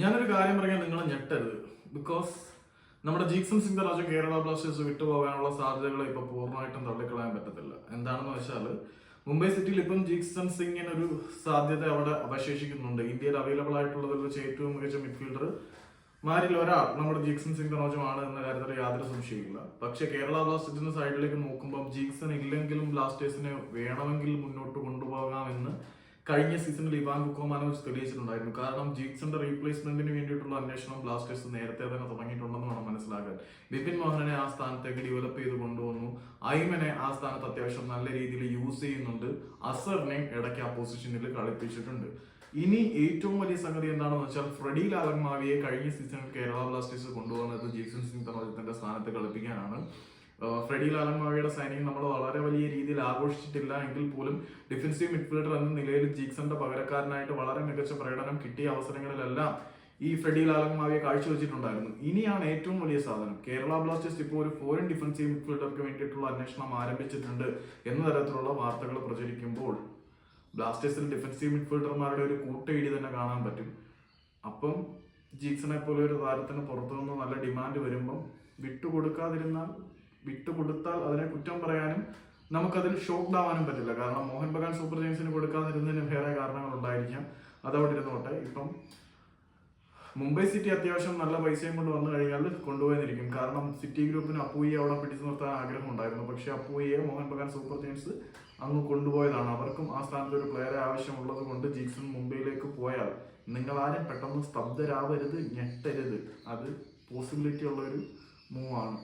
ഞാനൊരു കാര്യം പറയാൻ നിങ്ങൾ ഞെട്ടരുത്. ബിക്കോസ് നമ്മുടെ ജീക്സൺ സിംഗ് രാജ കേരള ബ്ലാസ്റ്റേഴ്സ് വിട്ടുപോകാനുള്ള സാധ്യതകളെ ഇപ്പൊ പൂർണമായിട്ടും തള്ളിക്കളയാൻ പറ്റത്തില്ല. എന്താണെന്ന് വെച്ചാൽ മുംബൈ സിറ്റിയിൽ ഇപ്പം ജീക്സൺ സിംഗിന് ഒരു സാധ്യത അവിടെ അവശേഷിക്കുന്നുണ്ട്. ഇന്ത്യയിൽ അവൈലബിൾ ആയിട്ടുള്ളതിൽ വെച്ച് ഏറ്റവും മികച്ച മിഡ്ഫീൽഡർ മാരിൽ ഒരാൾ നമ്മുടെ ജീക്സൺ സിംഗ് ധനോജമാണ് എന്ന കാര്യത്തിൽ യാതൊരു സംശയമില്ല പക്ഷെ കേരള ബ്ലാസ്റ്റേഴ്സിന്റെ സൈഡിലേക്ക് നോക്കുമ്പോൾ ജീക്സൺ ഇല്ലെങ്കിലും ബ്ലാസ്റ്റേഴ്സിനെ വേണമെങ്കിൽ മുന്നോട്ട് കൊണ്ടുപോകാമെന്ന് കഴിഞ്ഞ സീസണിൽ ഇവാൻ കുക്കോമാനോസ് തെളിയിച്ചിട്ടുണ്ടായിരുന്നു. കാരണം ജീക്സന്റെ റീപ്ലേസ്മെന്റിന് വേണ്ടിയിട്ടുള്ള അന്വേഷണം ബ്ലാസ്റ്റേഴ്സ് നേരത്തെ തന്നെ തുടങ്ങിയിട്ടുണ്ടെന്ന് വേണം മനസ്സിലാക്കാൻ ബിപിൻ മോഹനെ ആ സ്ഥാനത്തേക്ക് ഡെവലപ്പ് ചെയ്ത് കൊണ്ടുവന്നു. ഐമനെ ആ സ്ഥാനത്ത് അത്യാവശ്യം നല്ല രീതിയിൽ യൂസ് ചെയ്യുന്നുണ്ട്. അസറിനെയും ഇടയ്ക്ക് ആ പൊസിഷനിൽ കളിപ്പിച്ചിട്ടുണ്ട്. ഇനി ഏറ്റവും വലിയ സംഗതി എന്താണെന്ന് വെച്ചാൽ ഫ്രെഡി ലാലൻമാവിയെ കഴിഞ്ഞ സീസണിൽ കേരള ബ്ലാസ്റ്റേഴ്സ് കൊണ്ടുവന്നത് ജീക്സൺ സിംഗ് തനോജത്തിന്റെ സ്ഥാനത്ത് കളിപ്പിക്കാനാണ്. ഫ്രെഡി ലാലങ്മാവിയുടെ സൈനിങ് നമ്മൾ വളരെ വലിയ രീതിയിൽ ആഘോഷിച്ചിട്ടില്ല. എങ്കിൽ പോലും ഡിഫൻസീവ് മിഡ്ഫീൽഡർ എന്ന നിലയിൽ ജീക്സന്റെ പകരക്കാരനായിട്ട് വളരെ മികച്ച പ്രകടനം കിട്ടിയ അവസരങ്ങളിലെല്ലാം ഈ ഫ്രെഡി ലാലങ്മാവിയെ കാഴ്ചവെച്ചിട്ടുണ്ടായിരുന്നു. ഇനിയാണ് ഏറ്റവും വലിയ സാധനം. കേരള ബ്ലാസ്റ്റേഴ്സ് ഇപ്പോൾ ഒരു ഫോറിൻ ഡിഫൻസീവ് മിഡ്ഫീൽഡർക്ക് വേണ്ടിയിട്ടുള്ള അന്വേഷണം ആരംഭിച്ചിട്ടുണ്ട് എന്ന തരത്തിലുള്ള വാർത്തകൾ പ്രചരിക്കുമ്പോൾ ബ്ലാസ്റ്റേഴ്സിൽ ഡിഫൻസീവ് മിഡ്ഫീൽഡർമാരുടെ ഒരു കൂട്ടയിടി തന്നെ കാണാൻ പറ്റും. അപ്പം ജീക്സനെ പോലെ ഒരു താരത്തിന് പുറത്തുനിന്ന് നല്ല ഡിമാൻഡ് വരുമ്പം വിട്ടുകൊടുക്കാതിരുന്നാൽ വിട്ടുകൊടുത്താൽ അതിനെ കുറ്റം പറയാനും നമുക്കതിൽ ഷോക്ക്ഡ് ആവാനും പറ്റില്ല. കാരണം മോഹൻ ബഗാൻ സൂപ്പർ ജെയിംസിന് കൊടുക്കാതിരുന്നതിന് വേറെ കാരണങ്ങൾ ഉണ്ടായിരിക്കാം അതവിടെ ഇരുന്നോട്ടെ ഇപ്പം മുംബൈ സിറ്റി അത്യാവശ്യം നല്ല പൈസയും കൊണ്ട് വന്നു കഴിഞ്ഞാൽ കൊണ്ടുപോയിരിക്കും കാരണം സിറ്റി ഗ്രൂപ്പിന് അപ്പൂയെ അവിടെ പിടിച്ചു നിർത്താൻ ആഗ്രഹം ഉണ്ടായിരുന്നു പക്ഷെ അപ്പൂയെ മോഹൻ ബഗാൻ സൂപ്പർ ജെയിംസ് അങ്ങ് കൊണ്ടുപോയതാണ്. അവർക്കും ആ സ്ഥാനത്ത് ഒരു പ്ലെയറെ ആവശ്യമുള്ളത് കൊണ്ട് ജീക്സൺ മുംബൈയിലേക്ക് പോയാൽ നിങ്ങൾ ആരും പെട്ടെന്ന് സ്തബ്ധരാവരുത് ഞെട്ടരുത്. അത് പോസിബിലിറ്റി ഉള്ള ഒരു മൂവാണ്